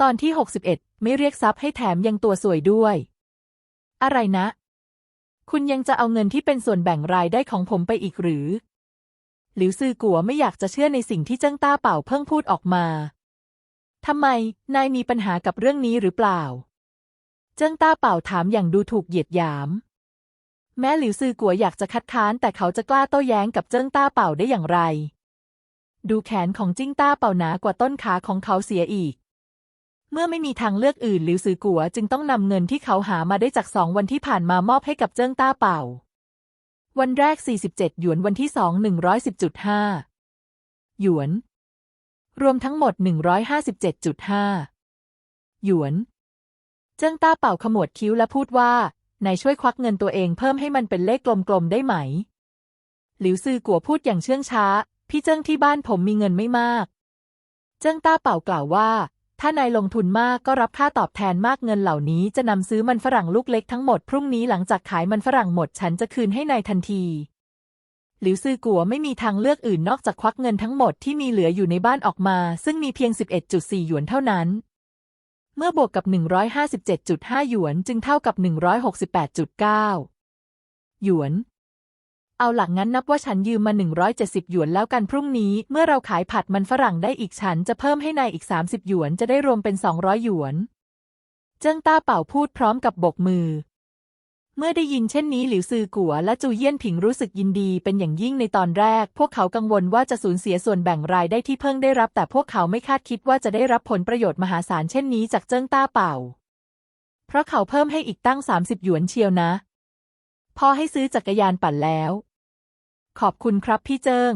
ตอนที่ 61 ไม่เรียกทรัพย์ให้แถมยังตัวสวยด้วย อะไรนะ คุณยังจะเอาเงินที่เป็นส่วนแบ่งรายได้ของผมไปอีกหรือ หลิวซือกัวไม่อยากจะเชื่อในสิ่งที่เจิ้งต้าเป่าเพิ่งพูดออกมาทำไม นายมีปัญหากับเรื่องนี้หรือเปล่า เจิ้งต้าเป่าถามอย่างดูถูกเหยียดหยาม แม้หลิวซือกัวอยากจะคัดค้าน แต่เขาจะกล้าโต้แย้งกับเจิ้งต้าเป่าได้อย่างไร ดูแขนของจิ้งต้าเป่าหนากว่าต้นขาของเขาเสียอีก เมื่อไม่มีทางเลือกอื่นหลิวซือกัวจึงต้องนำเงินที่เขาหามาได้จากสองวันที่ผ่านมามอบให้กับเจิ้งต้าเป่า วันแรก 47 หยวนวันที่สอง110.5 หยวน รวมทั้งหมด 157.5 หยวน เจิ้งต้าเป่าขมวดคิ้วและพูดว่านายช่วยควักเงินตัวเองเพิ่มให้มันเป็นเลขกลมๆได้ไหม หลิวซือกัวพูดอย่างเชื่องช้า พี่เจิ้งที่บ้านผมมีเงินไม่มาก เจิ้งต้าเป่ากล่าวว่า ถ้านายลงทุนมากก็รับค่าตอบแทนมากเงินเหล่านี้จะนำซื้อมันฝรั่งลูกเล็กทั้งหมดพรุ่งนี้หลังจากขายมันฝรั่งหมดฉันจะคืนให้นายทันทีหลิวซือกัวไม่มีทางเลือกอื่นนอกจากควักเงินทั้งหมดที่มีเหลืออยู่ในบ้านออกมา ซึ่งมีเพียง 11.4 หยวนเท่านั้น เมื่อบวกกับ 157.5 หยวนจึงเท่ากับ 168.9 หยวน เอาหลักงั้นนับว่าฉันยืมมา 170 หยวนแล้วกันพรุ่งนี้ เมื่อเราขายผัดมันฝรั่งได้อีกฉันจะเพิ่มให้นายอีก 30 หยวนจะได้รวมเป็น 200 หยวน เจิ้งต้าเป่าพูดพร้อมกับบกมือ เมื่อได้ยินเช่นนี้หลิวซือกัวและจูเยี่ยนผิงรู้สึกยินดีเป็นอย่างยิ่งในตอนแรก พวกเขากังวลว่าจะสูญเสียส่วนแบ่งรายได้ที่เพิ่งได้รับ แต่พวกเขาไม่คาดคิดว่าจะได้รับผลประโยชน์มหาศาลเช่นนี้จากเจิ้งต้าเป่า เพราะเขาเพิ่มให้อีกตั้ง 30 หยวนเชียวนะ พอให้ซื้อจักรยานปั่นแล้ว ขอบคุณครับพี่เจิ้ง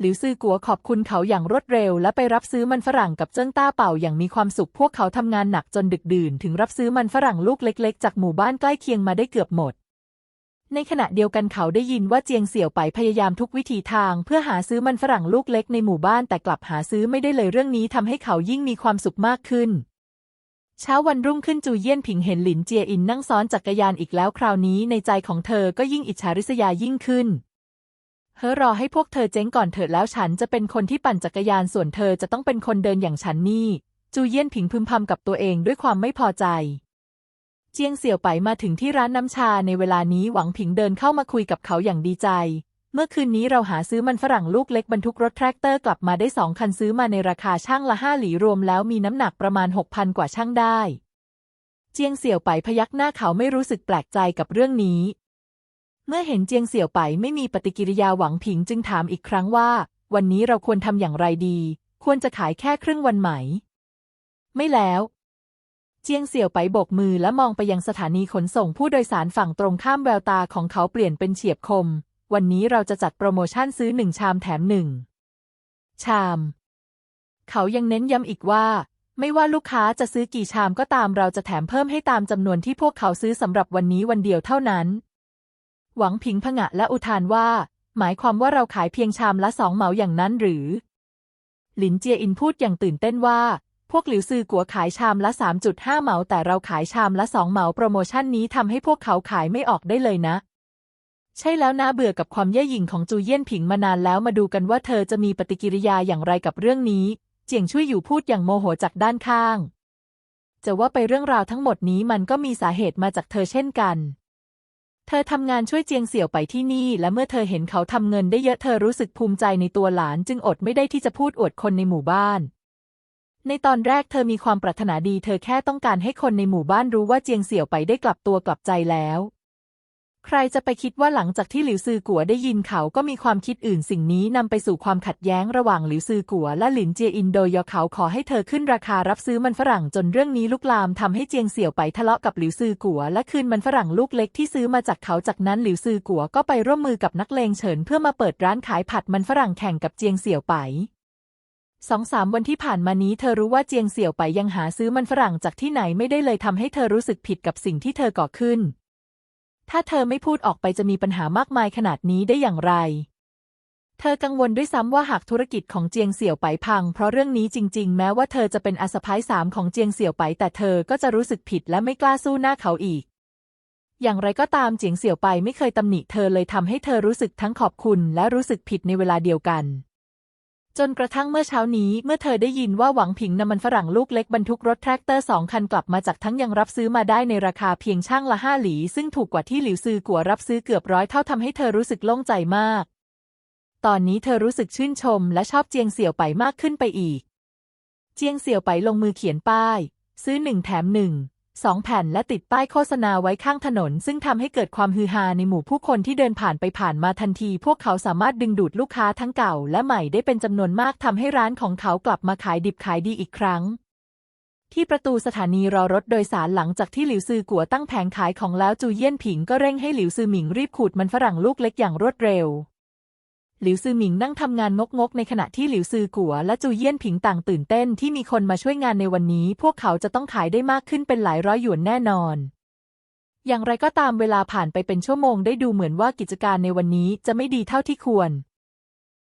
หลิวซือกัวขอบคุณเขาอย่างรวดเร็ว และไปรับซื้อมันฝรั่งกับเจิ้งต้าเป่าอย่างมีความสุขพวกเขาทำงานหนักจนดึกดื่น ถึงรับซื้อมันฝรั่งลูกเล็ก ๆ จากหมู่บ้านใกล้เคียงมาได้เกือบหมด ในขณะเดียวกันเขาได้ยินว่าเจียงเสี่ยวไปพยายามทุกวิถีทาง เพื่อหาซื้อมันฝรั่งลูกเล็กในหมู่บ้านแต่กลับหาซื้อไม่ได้เลยเรื่องนี้ทำให้เขายิ่งมีความสุขมากขึ้น เช้าวันรุ่งขึ้นจูเยี่ยนผิงเห็นหลินเจียอินนั่งซ้อนจักรยานอีกแล้วคราวนี้ในใจของเธอก็ยิ่งอิจฉาริษยายิ่งขึ้น เฮ้อรอให้พวกเธอเจ๊งก่อนเถิดแล้วฉันจะเป็นคนที่ปั่นจักรยานส่วนเธอจะต้องเป็นคนเดินอย่างฉันนี่ จูเยี่ยนผิงพึมพำกับตัวเองด้วยความไม่พอใจ เจียงเสี่ยวไปมาถึงที่ร้านน้ำชาในเวลานี้หวังผิงเดินเข้ามาคุยกับเขาอย่างดีใจ เมื่อคืนนี้เราหาซื้อมันฝรั่งลูกเล็กบรรทุกรถแทรกเตอร์กลับมาได้สองคันซื้อมาในราคาช่างละห้าหลีรวมแล้วมีน้ำหนักประมาณหกพันกว่าช่างได้ เจียงเสี่ยวไปพยักหน้าเขาไม่รู้สึกแปลกใจกับเรื่องนี้ เมื่อเห็นเจียงเสี่ยวไปไม่มีปฏิกิริยาหวังผิงจึงถามอีกครั้งว่า วันนี้เราควรทำอย่างไรดี ควรจะขายแค่ครึ่งวันไหม ไม่แล้ว เจียงเสี่ยวไปโบกมือและมองไปยังสถานีขนส่งผู้โดยสารฝั่งตรงข้ามแววตาของเขาเปลี่ยนเป็นเฉียบคม วันนี้เราจะจัดโปรโมชั่นซื้อหนึ่งชามแถมหนึ่งชาม เขายังเน้นย้ำอีกว่า ไม่ว่าลูกค้าจะซื้อกี่ชามก็ตามเราจะแถมเพิ่มให้ตามจำนวนที่พวกเขาซื้อสำหรับวันนี้วันเดียวเท่านั้น หวังผิงผงะและอุทานว่า หมายความว่าเราขายเพียงชามละสองเหมาอย่างนั้นหรือ หลินเจียอินพูดอย่างตื่นเต้นว่า พวกหลิวซือกัวขายชามละ 3.5 เหมาแต่เราขายชามละสองเหมาโปรโมชั่นนี้ทำให้พวกเขาขายไม่ออกได้เลยนะ ใช่แล้วนะเบื่อกับความเย่หยิ่งของจูเยี่ยนผิงมานานแล้วมาดูกันว่าเธอจะมีปฏิกิริยาอย่างไรกับเรื่องนี้ เจียงช่วยอยู่พูดอย่างโมโหจากด้านข้าง จะว่าไปเรื่องราวทั้งหมดนี้มันก็มีสาเหตุมาจากเธอเช่นกัน เธอทำงานช่วยเจียงเสี่ยวไปที่นี่ และเมื่อเธอเห็นเขาทำเงินได้เยอะเธอรู้สึกภูมิใจในตัวหลานจึงอดไม่ได้ที่จะพูดอวดคนในหมู่บ้านในตอนแรกเธอมีความปรารถนาดี เธอแค่ต้องการให้คนในหมู่บ้านรู้ว่าเจียงเสี่ยวไปได้กลับตัวกลับใจแล้ว รจะไปคิดว่าหลังจากที่หลิวซือกัวได้ยินเขาก็มีความคิดอื่นสิ่งนี้นำไปสู่ความขัดแย้งระหว่างหลิวซือกัวและหลินเจียอินโดยอเขาขอให้เธอขึ้นราคารับซื้อมันฝรั่งจนเรื่องนี้ลุกลามทำให้เจียงเสี่ยวไปทะเลาะกับหลิวซือกัวและคืนมันฝรั่งลูกเล็กที่ซื้อมาจากเขาจากนั้นหลิวซือกัวก็ไปร่วมมือกับนักเลงเฉินเพื่อมาเปิดร้านขายผัดมันฝรั่งแข่งกับเจียงเสี่ยวไปสองสามวันที่ผ่านมานี้เธอรู้ว่าเจียงเสี่ยวไปยังหาซื้อมันฝรั่งจากที่ไหนไม่ได้เลยทำให้เธอรู้สึกผิดกับสิ่งที่เธอก่อขึ้น ถ้าเธอไม่พูดออกไปจะมีปัญหามากมายขนาดนี้ได้อย่างไร เธอกังวลด้วยซ้ำว่าหากธุรกิจของเจียงเสี่ยวไปพัง เพราะเรื่องนี้จริง ๆ แม้ว่าเธอจะเป็นอาสะพ้ายสามของเจียงเสี่ยวไป แต่เธอก็จะรู้สึกผิดและไม่กล้าสู้หน้าเขาอีก อย่างไรก็ตามเจียงเสี่ยวไปไม่เคยตำหนิเธอเลยทำให้เธอรู้สึกทั้งขอบคุณ และรู้สึกผิดในเวลาเดียวกัน จนกระทั่งเมื่อเช้านี้เมื่อเธอได้ยินว่าหวังผิงนำมันฝรั่งลูกเล็กบรรทุกรถแทรกเตอร์สองคันกลับมาจากทั้งยังรับซื้อมาได้ในราคาเพียงช่างละห้าหลี ซึ่งถูกกว่าที่หลิวซือกัวรับซื้อเกือบร้อยเท่าทำให้เธอรู้สึกโล่งใจมาก ตอนนี้เธอรู้สึกชื่นชมและชอบเจียงเสี่ยวไปมากขึ้นไปอีก เจียงเสี่ยวไปลงมือเขียนป้าย ซื้อหนึ่งแถมหนึ่ง สองแผ่นและติดป้ายโฆษณาไว้ข้างถนน ซึ่งทำให้เกิดความฮือฮาในหมู่ผู้คนที่เดินผ่านไปผ่านมาทันที พวกเขาสามารถดึงดูดลูกค้าทั้งเก่า และใหม่ได้เป็นจำนวนมากทำให้ร้านของเขากลับมาขายดิบขายดีอีกครั้ง ที่ประตูสถานีรอรถโดยสารหลังจากที่หลิวซือกัวตั้งแผงขายของแล้วจูเยี่ยนผิงก็เร่งให้หลิวซือหมิงรีบขูดมันฝรั่งลูกเล็กอย่างรวดเร็ว หลิวซือหมิงนั่งทำงานงกๆ ในขณะที่หลิวซือกัวและจูเยี่ยนผิงต่างตื่นเต้นที่มีคนมาช่วยงานในวันนี้ พวกเขาจะต้องขายได้มากขึ้นเป็นหลายร้อยหยวนแน่นอน อย่างไรก็ตามเวลาผ่านไปเป็นชั่วโมงได้ดูเหมือนว่ากิจการในวันนี้จะไม่ดีเท่าที่ควร